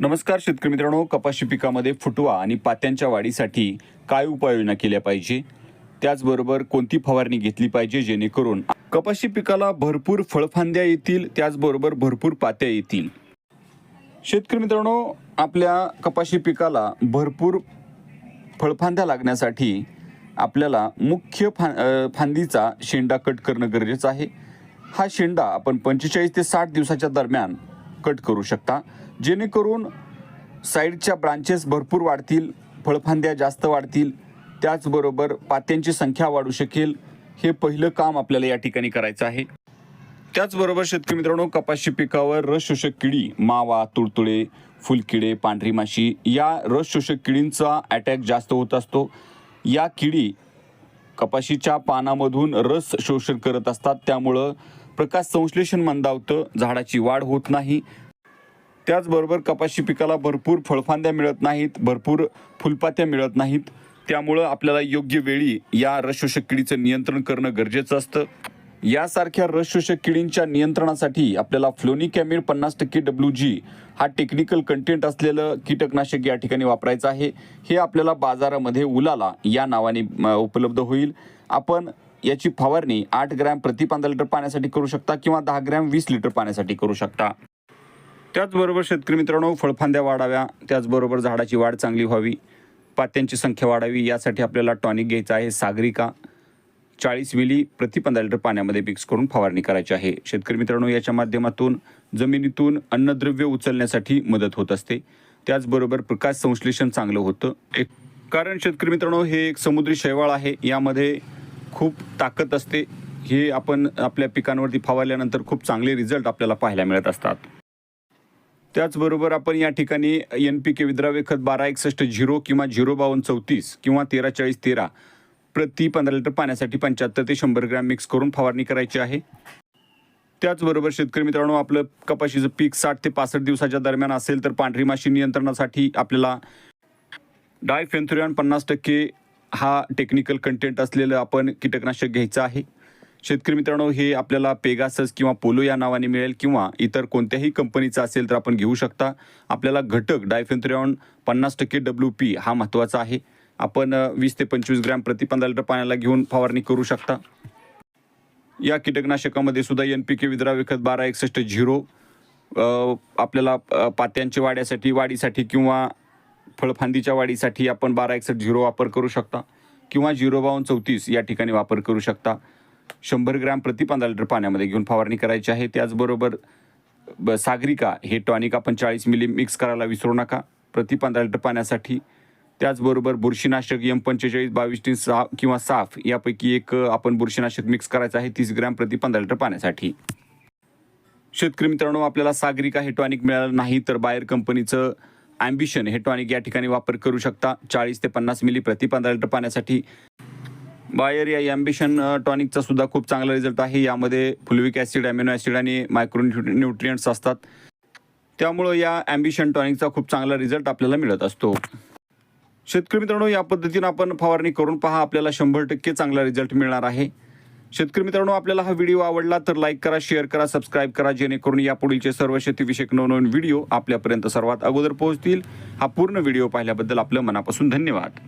नमस्कार शेतकरी मित्रांनो कपाशी पिकामध्ये फुटवा आणि पात्यांच्या वाढीसाठी काय उपाययोजना केल्या पाहिजे? त्याचबरोबर कोणती फवारणी घेतली पाहिजे जेणेकरून कपाशी पिकाला भरपूर फळफांद्या येतील त्याचबरोबर भरपूर पात्या येतील? शेतकरी मित्रांनो आपल्या कपाशी पिकाला भरपूर फळफांद्या लागण्यासाठी आपल्याला मुख्य फा फांदीचा शेंडा कट करणं गरजेचं आहे. हा शेंडा आपण पंचेचाळीस ते साठ दिवसाच्या दरम्यान कट करू शकता. जेणेकरून साईडच्या ब्रांचेस भरपूर वाढतील फळफांद्या जास्त वाढतील त्याचबरोबर पात्यांची संख्या वाढू शकेल हे पहिलं काम आपल्याला या ठिकाणी करायचं आहे. त्याचबरोबर शेतकरी मित्रांनो कपाशी पिकावर रस शोषक किडी मावा तुडतुळे फुलकिडे पांढरी माशी या रस शोषक किडींचा अटॅक जास्त होत असतो. या किडी कपाशीच्या पानामधून रस शोषण करत असतात. त्यामुळं प्रकाश संश्लेषण मंदावतं झाडाची वाढ होत नाही. त्याचबरोबर कपाशी पिकाला भरपूर फळफांद्या मिळत नाहीत भरपूर फुलपात्या मिळत नाहीत. त्यामुळं आपल्याला योग्य वेळी या रसशोषक किडीचं नियंत्रण करणं गरजेचं असतं. यासारख्या रसशोषक किडींच्या नियंत्रणासाठी आपल्याला फ्लोनिकॅमिड पन्नास टक्के डब्ल्यू जी हा टेक्निकल कंटेंट असलेलं कीटकनाशक या ठिकाणी वापरायचं आहे. हे आपल्याला बाजारामध्ये उलाला या नावाने म, उपलब्ध होईल. आपण याची फवारणी आठ ग्रॅम प्रति पंधरा लिटर पाण्यासाठी करू शकता किंवा दहा ग्रॅम वीस लिटर पाण्यासाठी करू शकता. त्याचबरोबर शेतकरी मित्रांनो फळफांद्या वाढाव्या त्याचबरोबर झाडाची वाढ चांगली व्हावी पात्यांची संख्या वाढावी यासाठी आपल्याला टॉनिक घ्यायचं आहे सागरिका. चाळीस मिली प्रति पंधरा लिटर पाण्यामध्ये मिक्स करून फवारणी करायची आहे. शेतकरी मित्रांनो याच्या माध्यमातून जमिनीतून अन्नद्रव्य उचलण्यासाठी मदत होत असते. त्याचबरोबर प्रकाश संश्लेषण चांगलं होतं. एक कारण शेतकरी मित्रांनो हे एक समुद्री शैवाळ आहे. यामध्ये खूप ताकद असते. हे आपण आपल्या पिकांवरती फवारल्यानंतर खूप चांगले रिझल्ट आपल्याला पाहायला मिळत असतात. त्याचबरोबर आपण या ठिकाणी एन पी के विद्राव्य खत बारा एकसष्ट झिरो किंवा झिरो बावन्न चौतीस किंवा तेरा चाळीस तेरा प्रति पंधरा लिटर पाण्यासाठी पंच्याहत्तर ते शंभर ग्रॅम मिक्स करून फवारणी करायची आहे. त्याचबरोबर शेतकरी मित्रांनो आपलं कपाशीचं पीक साठ ते पासष्ट दिवसाच्या दरम्यान असेल तर पांढरी माशी नियंत्रणासाठी आपल्याला डायफेन्थुरियन पन्नास टक्के हा टेक्निकल कंटेंट असलेलं आपण कीटकनाशक घ्यायचं आहे. शेतकरी मित्रांनो हे आपल्याला पेगासस किंवा पोलो या नावाने मिळेल किंवा इतर कोणत्याही कंपनीचं असेल तर आपण घेऊ शकता. आपल्याला घटक डायफेन्थ्रिऑन पन्नास टक्के डब्ल्यू पी हा महत्त्वाचा आहे. आपण वीस ते पंचवीस ग्रॅम प्रति पंधरा लिटर पाण्याला घेऊन फवारणी करू शकता. या कीटकनाशकामध्ये सुद्धा एन पी के विद्रा विखत बारा एकसष्ट झिरो आपल्याला पात्यांच्या वाढ्यासाठी वाढीसाठी किंवा फळफांदीच्या वाढीसाठी आपण बारा एकसष्ट झिरो वापर करू शकता किंवा झिरो बावन्न चौतीस या ठिकाणी वापर करू शकता. शंभर ग्रॅम प्रति पंधरा लिटर पाण्यामध्ये घेऊन फवारणी करायची आहे. त्याचबरोबर ब सागरिका हे टॉनिक आपण चाळीस मिली मिक्स करायला विसरू नका. प्रति पंधरा लिटर पाण्यासाठी. त्याचबरोबर बुरशीनाशक एम पंचेचाळीस बावीस टी सहा किंवा साफ यापैकी एक आपण बुरशीनाशक मिक्स करायचं आहे. तीस ग्रॅम प्रति पंधरा लिटर पाण्यासाठी. शेतकरी मित्रांनो आपल्याला सागरिका हे टॉनिक मिळालं नाही तर बाहेर कंपनीचं ॲम्बिशन हे टॉनिक या ठिकाणी वापर करू शकता. चाळीस ते पन्नास मिली प्रति पंधरा लिटर पाण्यासाठी. बायर या ॲम्बिशन टॉनिकचा सुद्धा खूप चांगला रिझल्ट आहे. यामध्ये फुलविक ॲसिड अमिनो ॲसिड आणि मायक्रो न्यूट्रियंट्स असतात. त्यामुळं या ॲम्बिशन टॉनिकचा खूप चांगला रिझल्ट आपल्याला मिळत असतो. शेतकरी मित्रांनो या पद्धतीनं आपण फवारणी करून पहा. आपल्याला शंभर टक्के चांगला रिझल्ट मिळणार आहे. शेतकरी मित्रांनो आपल्याला हा व्हिडिओ आवडला तर लाईक करा शेअर करा सबस्क्राईब करा. जेणेकरून या पुढीलचे सर्व शेतीविषयक नवनवीन व्हिडिओ आपल्यापर्यंत सर्वात अगोदर पोहोचतील. हा पूर्ण व्हिडिओ पाहिल्याबद्दल आपलं मनापासून धन्यवाद.